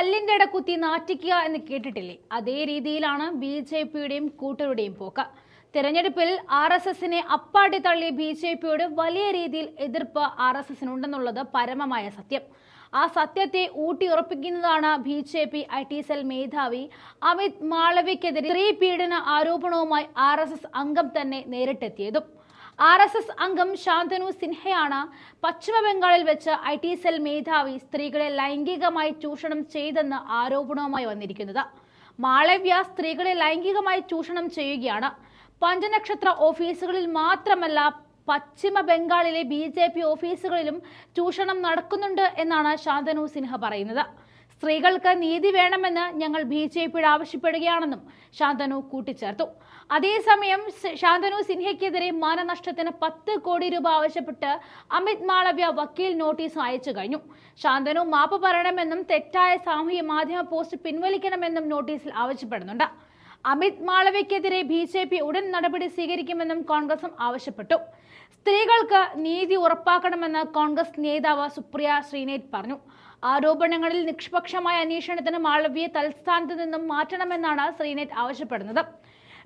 കല്ലിന്റെ ഇട കുത്തി നാറ്റിക്കുക എന്ന് കേട്ടിട്ടില്ലേ? അതേ രീതിയിലാണ് ബി ജെ പിയുടെയും കൂട്ടരുടെയും പോക്ക്. തെരഞ്ഞെടുപ്പിൽ ആർ എസ് എസിനെ അപ്പാടി തള്ളിയ ബി ജെ പിയോട് വലിയ രീതിയിൽ എതിർപ്പ് ആർ എസ് എസിനുണ്ടെന്നുള്ളത് പരമമായ സത്യം. ആ സത്യത്തെ ഊട്ടിയുറപ്പിക്കുന്നതാണ് B J P I T cell മേധാവി അമിത് മാളവിക്കെതിരെ സ്ത്രീ പീഡന ആരോപണവുമായി ആർ എസ് എസ് അംഗം തന്നെ നേരിട്ടെത്തിയതും. ആർ എസ് എസ് അംഗം ശാന്തനു സിൻഹയാണ് പശ്ചിമ ബംഗാളിൽ വെച്ച് ഐ ടി സെൽ മേധാവി സ്ത്രീകളെ ലൈംഗികമായി ചൂഷണം ചെയ്തെന്ന് ആരോപണവുമായി വന്നിരിക്കുന്നത്. മാളവ്യ സ്ത്രീകളെ ലൈംഗികമായി ചൂഷണം ചെയ്യുകയാണ്. പഞ്ചനക്ഷത്ര ഓഫീസുകളിൽ മാത്രമല്ല പശ്ചിമ ബംഗാളിലെ ബി ജെ പി ഓഫീസുകളിലും ചൂഷണം നടക്കുന്നുണ്ട് എന്നാണ് ശാന്തനു സിൻഹ പറയുന്നത്. സ്ത്രീകൾക്ക് നീതി വേണമെന്ന് ഞങ്ങൾ ബി ജെ പിയുടെ ആവശ്യപ്പെടുകയാണെന്നും ശാന്തനു കൂട്ടിച്ചേർത്തു. അതേസമയം ശാന്തനു സിൻഹയ്ക്കെതിരെ മാനനഷ്ടത്തിന് പത്ത് കോടി രൂപ ആവശ്യപ്പെട്ട് അമിത് മാളവ്യ വക്കീൽ നോട്ടീസ് അയച്ചു കഴിഞ്ഞു. ശാന്തനു മാപ്പ് പറയണമെന്നും തെറ്റായ സാമൂഹ്യ മാധ്യമ പോസ്റ്റ് പിൻവലിക്കണമെന്നും നോട്ടീസിൽ ആവശ്യപ്പെടുന്നുണ്ട്. അമിത് മാളവയ്ക്കെതിരെ ബി ജെ പി ഉടൻ നടപടി സ്വീകരിക്കുമെന്നും കോൺഗ്രസും ആവശ്യപ്പെട്ടു. സ്ത്രീകൾക്ക് നീതി ഉറപ്പാക്കണമെന്ന് കോൺഗ്രസ് നേതാവ് സുപ്രിയ ശ്രീനേറ്റ് പറഞ്ഞു. ആരോപണങ്ങളിൽ നിഷ്പക്ഷമായ അന്വേഷണത്തിന് മാളവ്യയെ തൽസ്ഥാനത്ത് നിന്നും മാറ്റണമെന്നാണ് ശ്രീനെറ്റ് ആവശ്യപ്പെടുന്നത്.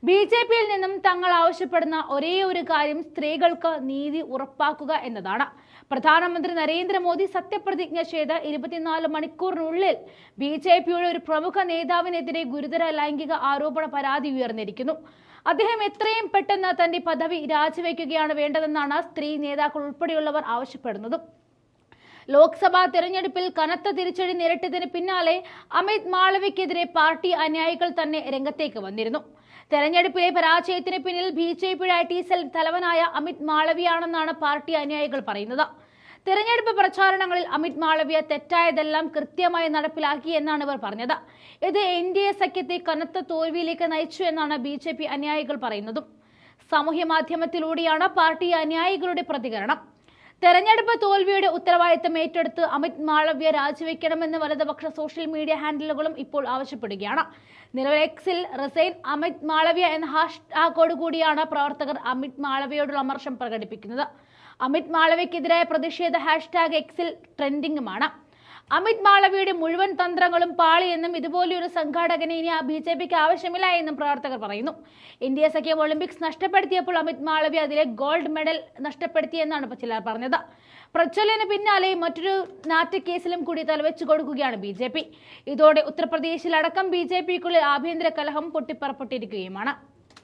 ബി ജെ പിയിൽ നിന്നും തങ്ങൾ ആവശ്യപ്പെടുന്ന ഒരേ ഒരു കാര്യം സ്ത്രീകൾക്ക് നീതി ഉറപ്പാക്കുക എന്നതാണ്. പ്രധാനമന്ത്രി നരേന്ദ്രമോദി സത്യപ്രതിജ്ഞ ചെയ്ത് ഇരുപത്തിനാല് മണിക്കൂറിനുള്ളിൽ ബി ജെ പിയുടെ ഒരു പ്രമുഖ നേതാവിനെതിരെ ഗുരുതര ലൈംഗിക ആരോപണ പരാതി ഉയർന്നിരിക്കുന്നു. അദ്ദേഹം എത്രയും പെട്ടെന്ന് തന്റെ പദവി രാജിവെക്കുകയാണ് വേണ്ടതെന്നാണ് സ്ത്രീ നേതാക്കൾ ഉൾപ്പെടെയുള്ളവർ ആവശ്യപ്പെടുന്നതും. ലോക്സഭാ തെരഞ്ഞെടുപ്പിൽ കനത്ത തിരിച്ചടി നേരിട്ടതിന് പിന്നാലെ അമിത് മാളവിക്കെതിരെ പാർട്ടി അനുയായികൾ തന്നെ രംഗത്തേക്ക് വന്നിരുന്നു. തെരഞ്ഞെടുപ്പിലെ പരാജയത്തിന് പിന്നിൽ ബി ജെ പിയുടെ ടി സെൽ തലവനായ അമിത് മാളവിയാണെന്നാണ് പാർട്ടി അനുയായികൾ പറയുന്നത്. തെരഞ്ഞെടുപ്പ് പ്രചാരണങ്ങളിൽ അമിത് മാളവിയ തെറ്റായതെല്ലാം കൃത്യമായി നടപ്പിലാക്കി എന്നാണ് ഇവർ പറഞ്ഞത്. ഇത് എൻ ഡി എ സഖ്യത്തെ കനത്ത തോൽവിയിലേക്ക് നയിച്ചു എന്നാണ് ബി ജെ പി അനുയായികൾ പറയുന്നതും. സാമൂഹ്യ മാധ്യമത്തിലൂടെയാണ് പാർട്ടി അനുയായികളുടെ പ്രതികരണം. തെരഞ്ഞെടുപ്പ് തോൽവിയുടെ ഉത്തരവാദിത്തം ഏറ്റെടുത്ത് അമിത് മാളവ്യ രാജിവെക്കണമെന്ന് വലതുപക്ഷ സോഷ്യൽ മീഡിയ ഹാൻഡിലുകളും ഇപ്പോൾ ആവശ്യപ്പെടുകയാണ്. നിലവിൽ എക്സിൽ റിസൈൻ അമിത് മാളവ്യ എന്ന ഹാഷ് ടാഗോട് കൂടിയാണ് പ്രവർത്തകർ അമിത് മാളവ്യയോടുള്ള അമർഷം പ്രകടിപ്പിക്കുന്നത്. അമിത് മാളവ്യക്കെതിരായ പ്രതിഷേധ ഹാഷ്ടാഗ് എക്സിൽ ട്രെൻഡിങ്ങുമാണ് അമിത് മാളവിയുടെ മുഴുവൻ തന്ത്രങ്ങളും പാളിയെന്നും ഇതുപോലെയൊരു സംഘാടകനെ ഇനി ബി ജെ പിക്ക് ആവശ്യമില്ല എന്നും പ്രവർത്തകർ പറയുന്നു. ഇന്ത്യ സഖ്യം ഒളിമ്പിക്സ് നഷ്ടപ്പെടുത്തിയപ്പോൾ അമിത് മാളവി അതിലെ ഗോൾഡ് മെഡൽ നഷ്ടപ്പെടുത്തിയെന്നാണ് ചിലർ പറഞ്ഞത്. പ്രജ്വലിന് പിന്നാലെ മറ്റൊരു നാറ്റ കേസിലും കൂടി തലവെച്ചു കൊടുക്കുകയാണ് ബി ജെ പി. ഇതോടെ ഉത്തർപ്രദേശിലടക്കം ബി ജെ പിക്കുള്ളിൽ ആഭ്യന്തര കലഹം പൊട്ടിപ്പുറപ്പെട്ടിരിക്കുകയുമാണ്.